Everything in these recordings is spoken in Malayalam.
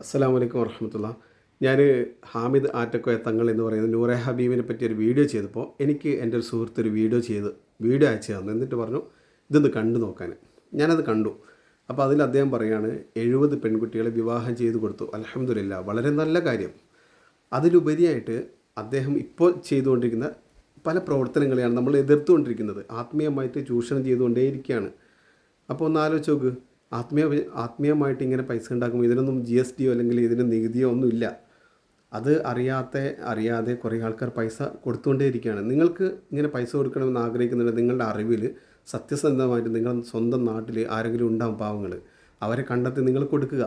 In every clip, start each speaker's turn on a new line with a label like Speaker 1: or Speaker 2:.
Speaker 1: അസ്സാം വലൈക്കും വർഹമത്തുള്ള ഞാൻ ഹാമിദ് ആറ്റക്കോയ തങ്ങൾ എന്ന് പറയുന്ന നൂറെ ഹബീബിനെ പറ്റി ഒരു വീഡിയോ ചെയ്തപ്പോൾ എനിക്ക് എന്റെ ഒരു സുഹൃത്ത് ഒരു വീഡിയോ ചെയ്ത് വീഡിയോ അയച്ചു തന്നു. എന്നിട്ട് പറഞ്ഞു ഇതൊന്ന് കണ്ടു നോക്കാൻ. ഞാനത് കണ്ടു. അപ്പോൾ അതിൽ അദ്ദേഹം പറയുകയാണ് എഴുപത് പെൺകുട്ടികളെ വിവാഹം ചെയ്ത് കൊടുത്തു. അലഹമില്ല വളരെ നല്ല കാര്യം. അതിലുപരിയായിട്ട് അദ്ദേഹം ഇപ്പോൾ ചെയ്തുകൊണ്ടിരിക്കുന്ന പല പ്രവർത്തനങ്ങളെയാണ് നമ്മൾ എതിർത്തുകൊണ്ടിരിക്കുന്നത്. ആത്മീയമായിട്ട് ചൂഷണം ചെയ്തുകൊണ്ടേയിരിക്കുകയാണ്. അപ്പോൾ ഒന്ന് ആലോചിച്ച് നോക്ക് ആത്മീയ ആത്മീയമായിട്ട് ഇങ്ങനെ പൈസ ഉണ്ടാക്കുമ്പോൾ ഇതിനൊന്നും ജി എസ് ടിയോ അല്ലെങ്കിൽ ഇതിന് നികുതിയോ ഒന്നുമില്ല അത് അറിയാത്ത അറിയാതെ കുറേ ആൾക്കാർ പൈസ കൊടുത്തുകൊണ്ടേയിരിക്കുകയാണ്. നിങ്ങൾക്ക് ഇങ്ങനെ പൈസ കൊടുക്കണമെന്ന് ആഗ്രഹിക്കുന്നുണ്ട് നിങ്ങളുടെ അറിവിൽ സത്യസന്ധമായിട്ട് നിങ്ങൾ സ്വന്തം നാട്ടിൽ ആരെങ്കിലും ഉണ്ടാവും പാവങ്ങൾ അവരെ കണ്ടെത്തി നിങ്ങൾ കൊടുക്കുക.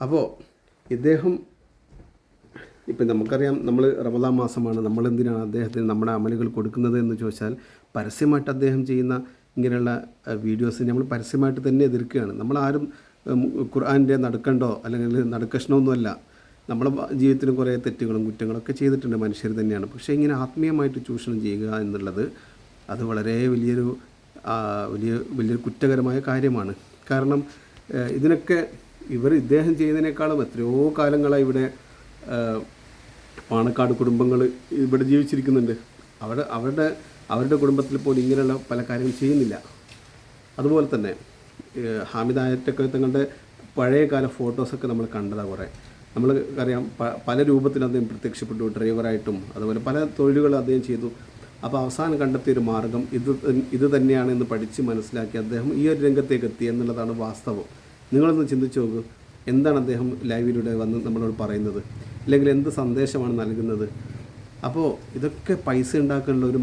Speaker 1: അപ്പോൾ ഇദ്ദേഹം ഇപ്പം നമുക്കറിയാം നമ്മൾ റമദാൻ മാസമാണ്. നമ്മളെന്തിനാണ് അദ്ദേഹത്തിന് നമ്മുടെ അമലുകൾ കൊടുക്കുന്നത് എന്ന് ചോദിച്ചാൽ പരസ്യമായിട്ട് അദ്ദേഹം ചെയ്യുന്ന ഇങ്ങനെയുള്ള വീഡിയോസ് നമ്മൾ പരസ്യമായിട്ട് തന്നെ എതിർക്കുകയാണ്. നമ്മളാരും ഖുർആാനിന്റെ നടുക്കണ്ടോ? അല്ലെങ്കിൽ നടുക്കഷ്ണമൊന്നുമല്ല. നമ്മുടെ ജീവിതത്തിലും കുറേ തെറ്റുകളും കുറ്റങ്ങളൊക്കെ ചെയ്തിട്ടുണ്ട് മനുഷ്യർ തന്നെയാണ്. പക്ഷേ ഇങ്ങനെ ആത്മീയമായിട്ട് ചൂഷണം ചെയ്യുക എന്നുള്ളത് അത് വളരെ വലിയൊരു വലിയ വലിയൊരു കുറ്റകരമായ കാര്യമാണ്. കാരണം ഇതിനൊക്കെ ഇവർ ഇദ്ദേഹം ചെയ്യുന്നതിനേക്കാളും എത്രയോ കാലങ്ങളായി ഇവിടെ പാണക്കാട് കുടുംബങ്ങൾ ഇവിടെ ജീവിച്ചിരിക്കുന്നുണ്ട്. അവിടെ അവരുടെ അവരുടെ കുടുംബത്തിൽ പോലും ഇങ്ങനെയുള്ള പല കാര്യങ്ങൾ ചെയ്യുന്നില്ല. അതുപോലെ തന്നെ ഏഹ്, ഹാമിദ് ആയറ്റൊക്കെ തങ്ങളുടെ പഴയ കാല ഫോട്ടോസൊക്കെ നമ്മൾ കണ്ടതാണ് കുറേ. നമ്മൾ അറിയാം പല രൂപത്തിൽ അദ്ദേഹം പ്രത്യക്ഷപ്പെട്ടു ഡ്രൈവറായിട്ടും അതുപോലെ പല തൊഴിലുകൾ അദ്ദേഹം ചെയ്തു. അപ്പോൾ അവസാനം കണ്ടെത്തിയ ഒരു മാർഗം ഇത് ഇത് തന്നെയാണെന്ന് പഠിച്ച് മനസ്സിലാക്കി അദ്ദേഹം ഈ ഒരു രംഗത്തേക്ക് എത്തി എന്നുള്ളതാണ് വാസ്തവം. നിങ്ങളൊന്ന് ചിന്തിച്ച് നോക്കൂ എന്താണ് അദ്ദേഹം ലൈവിലൂടെ വന്ന് നമ്മളോട് പറയുന്നത്? അല്ലെങ്കിൽ എന്ത് സന്ദേശമാണ് നൽകുന്നത്? അപ്പോൾ ഇതൊക്കെ പൈസ ഉണ്ടാക്കാനുള്ള ഒരു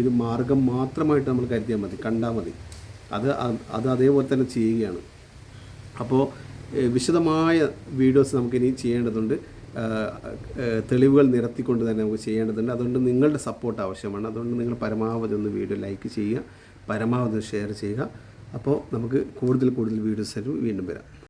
Speaker 1: ഒരു മാർഗം മാത്രമായിട്ട് നമ്മൾ കരുതിയാൽ മതി കണ്ടാൽ മതി. അത് അത് അതേപോലെ തന്നെ ചെയ്യുകയാണ്. അപ്പോൾ വിശദമായ വീഡിയോസ് നമുക്കിനി ചെയ്യേണ്ടതുണ്ട്. തെളിവുകൾ നിരത്തിക്കൊണ്ട് തന്നെ നമുക്ക് ചെയ്യേണ്ടതുണ്ട്. അതുകൊണ്ട് നിങ്ങളുടെ സപ്പോർട്ട് ആവശ്യമാണ്. അതുകൊണ്ട് നിങ്ങൾ പരമാവധി ഒന്ന് വീഡിയോ ലൈക്ക് ചെയ്യുക പരമാവധി ഷെയർ ചെയ്യുക. അപ്പോൾ നമുക്ക് കൂടുതൽ കൂടുതൽ വീഡിയോസ് വീണ്ടും വരാം.